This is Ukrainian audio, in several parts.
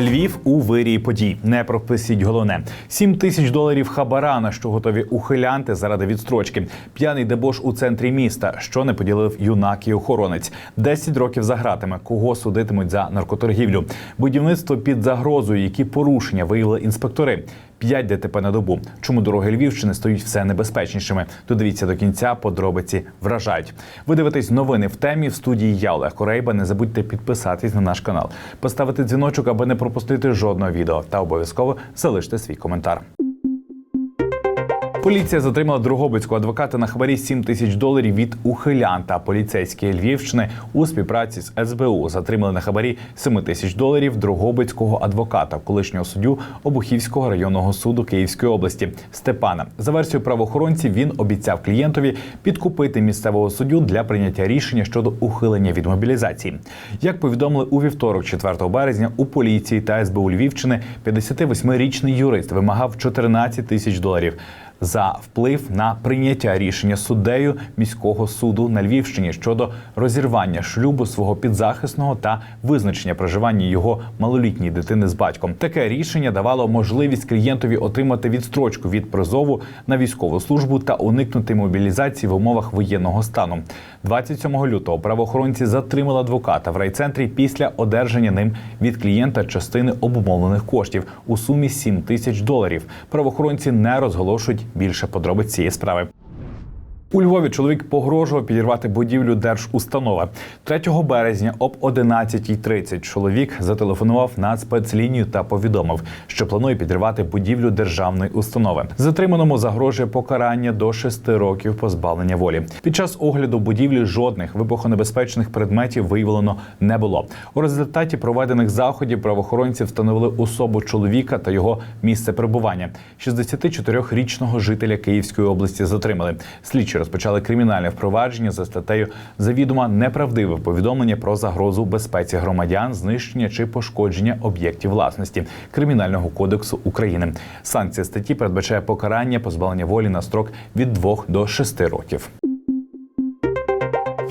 Львів у вирії подій. Не пропустіть головне: 7 тисяч доларів хабара, на що готові ухилянти заради відстрочки. П'яний дебош у центрі міста, що не поділив юнак і охоронець. 10 років за гратами. Кого судитимуть за наркоторгівлю? Будівництво під загрозою. Які порушення виявили інспектори? 5 ДТП на добу. Чому дороги Львівщини стають все небезпечнішими? Додивіться до кінця. Подробиці вражають. Ви дивитесь новини в темі в студії. Я Олег Корейба. Не забудьте підписатись на наш канал, поставити дзвіночок, аби не пропустити жодного відео, та обов'язково залиште свій коментар. Поліція затримала Дрогобицького адвоката на хабарі 7 тисяч доларів від ухилянта. Поліцейські Львівщини у співпраці з СБУ затримали на хабарі 7 тисяч доларів Дрогобицького адвоката, колишнього суддю Обухівського районного суду Київської області Степана. За версією правоохоронців він обіцяв клієнтові підкупити місцевого суддю для прийняття рішення щодо ухилення від мобілізації. Як повідомили у вівторок, 4 березня, у поліції та СБУ Львівщини 58-річний юрист вимагав 14 тисяч доларів за вплив на прийняття рішення суддею міського суду на Львівщині щодо розірвання шлюбу свого підзахисного та визначення проживання його малолітньої дитини з батьком. Таке рішення давало можливість клієнтові отримати відстрочку від призову на військову службу та уникнути мобілізації в умовах воєнного стану. 27 лютого правоохоронці затримали адвоката в райцентрі після одержання ним від клієнта частини обумовлених коштів у сумі 7 тисяч доларів. Правоохоронці не розголошують більше подробиць цієї справи. У Львові чоловік погрожував підірвати будівлю держустанови. 3 березня об 11.30 чоловік зателефонував на спецлінію та повідомив, що планує підірвати будівлю державної установи. Затриманому загрожує покарання до 6 років позбавлення волі. Під час огляду будівлі жодних вибухонебезпечних предметів виявлено не було. У результаті проведених заходів правоохоронці встановили особу чоловіка та його місце перебування. 64-річного жителя Київської області затримали. Слідчі розпочали кримінальне впровадження за статтею завідомо неправдиве повідомлення про загрозу безпеці громадян, знищення чи пошкодження об'єктів власності Кримінального кодексу України. Санкція статті передбачає покарання позбавлення волі на строк від 2 до 6 років.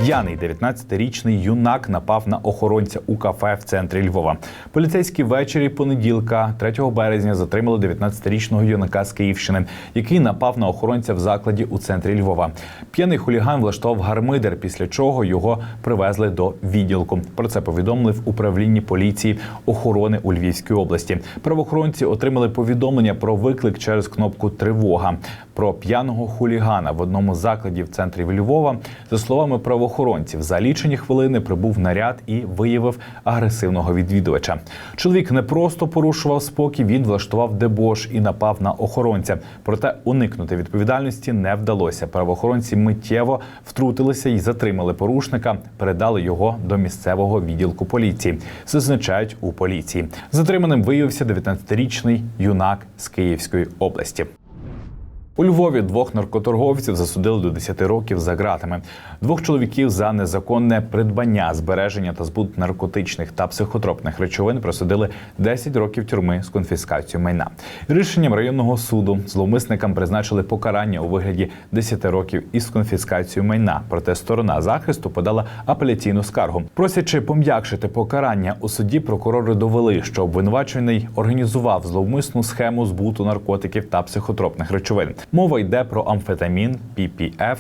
П'яний 19-річний юнак напав на охоронця у кафе в центрі Львова. Поліцейські ввечері понеділка, 3 березня, затримали 19-річного юнака з Київщини, який напав на охоронця в закладі у центрі Львова. П'яний хуліган влаштував гармидер, після чого його привезли до відділку. Про це повідомили в управлінні поліції охорони у Львівській області. Правоохоронці отримали повідомлення про виклик через кнопку Тривога про п'яного хулігана в одному з закладів в центрі Львова. За словами правоохоронців, за лічені хвилини прибув наряд і виявив агресивного відвідувача. Чоловік не просто порушував спокій, він влаштував дебош і напав на охоронця. Проте уникнути відповідальності не вдалося. Правоохоронці миттєво втрутилися і затримали порушника, передали його до місцевого відділку поліції. Зазначають у поліції. Затриманим виявився 19-річний юнак з Київської області. У Львові двох наркоторговців засудили до 10 років за ґратами. Двох чоловіків за незаконне придбання, збереження та збут наркотичних та психотропних речовин присудили 10 років тюрми з конфіскацією майна. Рішенням районного суду зловмисникам призначили покарання у вигляді 10 років із конфіскацією майна. Проте сторона захисту подала апеляційну скаргу. Просячи пом'якшити покарання у суді, прокурори довели, що обвинувачений організував зловмисну схему збуту наркотиків та психотропних речовин. Мова йде про амфетамін, PPF,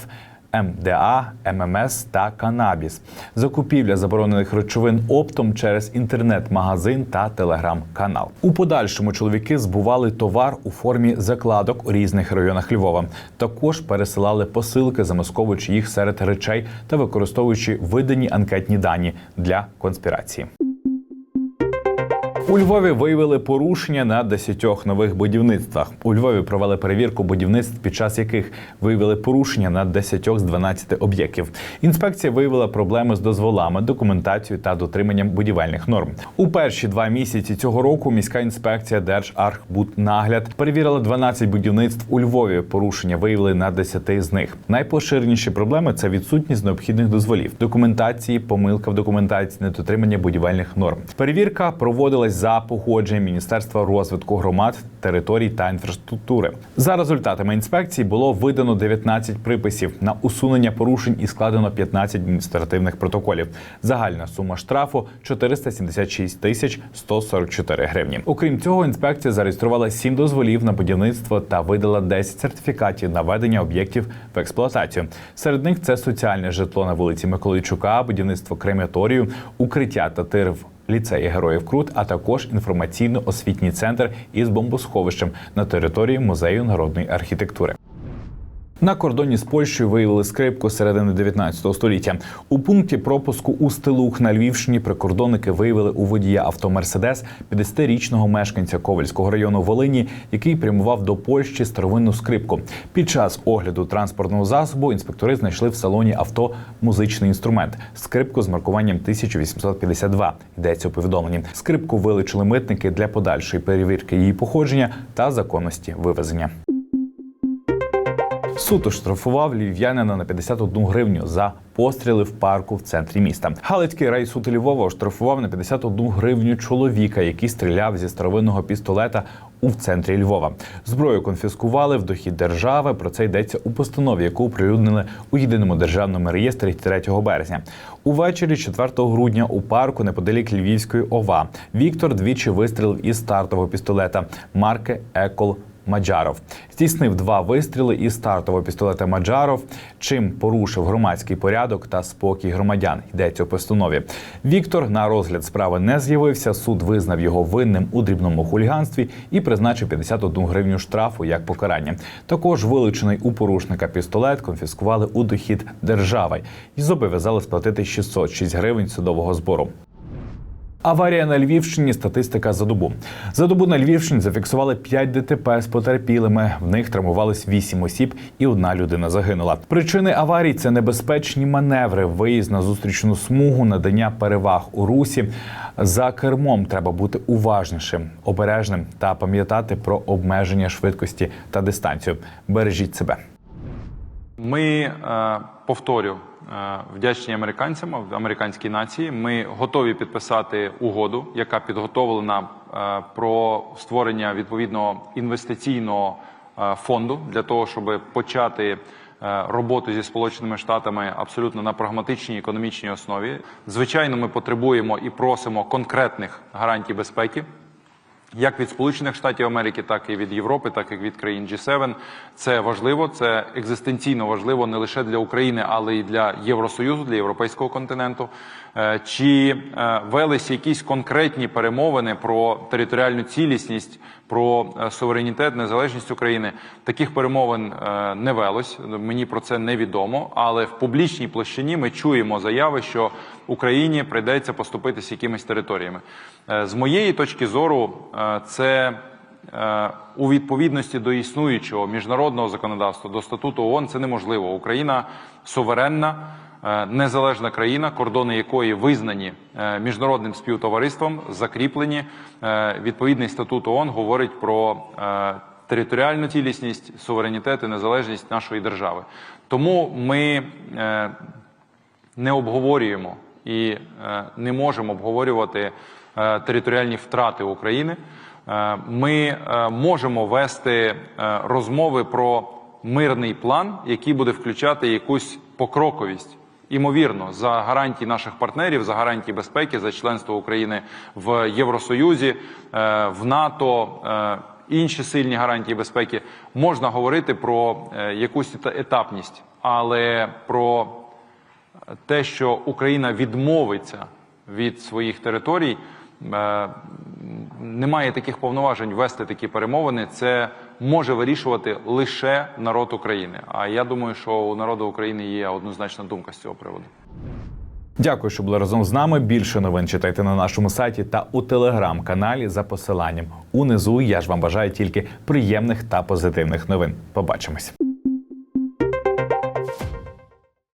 МДА, ММС та канабіс, закупівля заборонених речовин оптом через інтернет-магазин та телеграм-канал. У подальшому чоловіки збували товар у формі закладок у різних районах Львова. Також пересилали посилки, замасковуючи їх серед речей та використовуючи видані анкетні дані для конспірації. У Львові виявили порушення на 10 нових будівництвах. У Львові провели перевірку будівництв, під час яких виявили порушення на 10 з 12 об'єктів. Інспекція виявила проблеми з дозволами, документацією та дотриманням будівельних норм. У перші два місяці цього року міська інспекція Держархбуднагляд перевірила 12 будівництв у Львові. Порушення виявили на 10 з них. Найпоширеніші проблеми це відсутність необхідних дозволів, документації, помилка в документації, недотримання будівельних норм. Перевірка проводилась за погодженням Міністерства розвитку громад, територій та інфраструктури. За результатами інспекції було видано 19 приписів на усунення порушень і складено 15 адміністративних протоколів. Загальна сума штрафу 476 тисяч 144 гривні. Окрім цього, інспекція зареєструвала 7 дозволів на будівництво та видала 10 сертифікатів на ведення об'єктів в експлуатацію. Серед них це соціальне житло на вулиці Миколайчука, будівництво крематорію, укриття та тир ліцеї Героїв Крут, а також інформаційно-освітній центр із бомбосховищем на території музею народної архітектури. На кордоні з Польщею виявили скрипку середини 19 століття. У пункті пропуску у Стилух на Львівщині прикордонники виявили у водія авто Мерседес 50-річного мешканця Ковальського району Волині, який прямував до Польщі старовинну скрипку. Під час огляду транспортного засобу інспектори знайшли в салоні авто музичний інструмент скрипку з маркуванням 1852. Йдеться у повідомленні. Скрипку вилучили митники для подальшої перевірки її походження та законності вивезення. Суд оштрафував львів'янина на 51 гривню за постріли в парку в центрі міста. Галицький райсуд Львова оштрафував на 51 гривню чоловіка, який стріляв зі старовинного пістолета у центрі Львова. Зброю конфіскували в дохід держави. Про це йдеться у постанові, яку оприлюднили у єдиному державному реєстрі 3 березня. Увечері 4 грудня у парку неподалік Львівської ОВА Віктор двічі вистрілив із стартового пістолета марки Екол. Маджаров здійснив два вистріли із стартового пістолета Маджаров, чим порушив громадський порядок та спокій громадян. Йдеться у постанові. Віктор на розгляд справи не з'явився. Суд визнав його винним у дрібному хуліганстві і призначив 51 гривню штрафу як покарання. Також вилучений у порушника пістолет конфіскували у дохід держави і зобов'язали сплатити 606 гривень судового збору. Аварія на Львівщині. Статистика за добу. За добу на Львівщині зафіксували 5 ДТП з потерпілими. В них травмувались 8 осіб, і одна людина загинула. Причини аварій це небезпечні маневри, виїзд на зустрічну смугу, надання переваг у русі. За кермом треба бути уважнішим, обережним та пам'ятати про обмеження швидкості та дистанцію. Бережіть себе. Ми е, повторю е, вдячні американцям, американській нації. Ми готові підписати угоду, яка підготовлена е, про створення відповідного інвестиційного фонду для того, щоб почати роботу зі сполученими штатами абсолютно на прагматичній економічній основі. Звичайно, ми потребуємо і просимо конкретних гарантій безпеки як від Сполучених Штатів Америки, так і від Європи, так і від країн G7. Це важливо, це екзистенційно важливо не лише для України, але й для Євросоюзу, для європейського континенту. Е, Чи е, велись якісь конкретні перемовини про територіальну цілісність, про е, суверенітет, незалежність України? Таких перемовин не велось. Мені про це невідомо. Але в публічній площині ми чуємо заяви, що Україні прийдеться поступитися якимись територіями. З моєї точки зору, це у відповідності до існуючого міжнародного законодавства, до статуту ООН це неможливо. Україна суверенна, е, незалежна країна, кордони якої визнані е, міжнародним співтовариством, закріплені. Е, Відповідний статут ООН говорить про територіальну цілісність, суверенітет і незалежність нашої держави. Тому ми не обговорюємо і не можемо обговорювати територіальні втрати України. Е, Ми е, можемо вести е, розмови про мирний план, який буде включати якусь покроковість. Імовірно, за гарантії наших партнерів, за гарантії безпеки, за членство України в Євросоюзі, е, в НАТО, е, інші сильні гарантії безпеки, можна говорити про е, якусь ета- етапність, але про те, що Україна відмовиться від своїх територій, е, немає таких повноважень вести такі перемовини. Це може вирішувати лише народ України. А я думаю, що у народу України є однозначна думка з цього приводу. Дякую, що були разом з нами. Більше новин читайте на нашому сайті та у телеграм-каналі за посиланням. Унизу я ж вам бажаю тільки приємних та позитивних новин. Побачимось.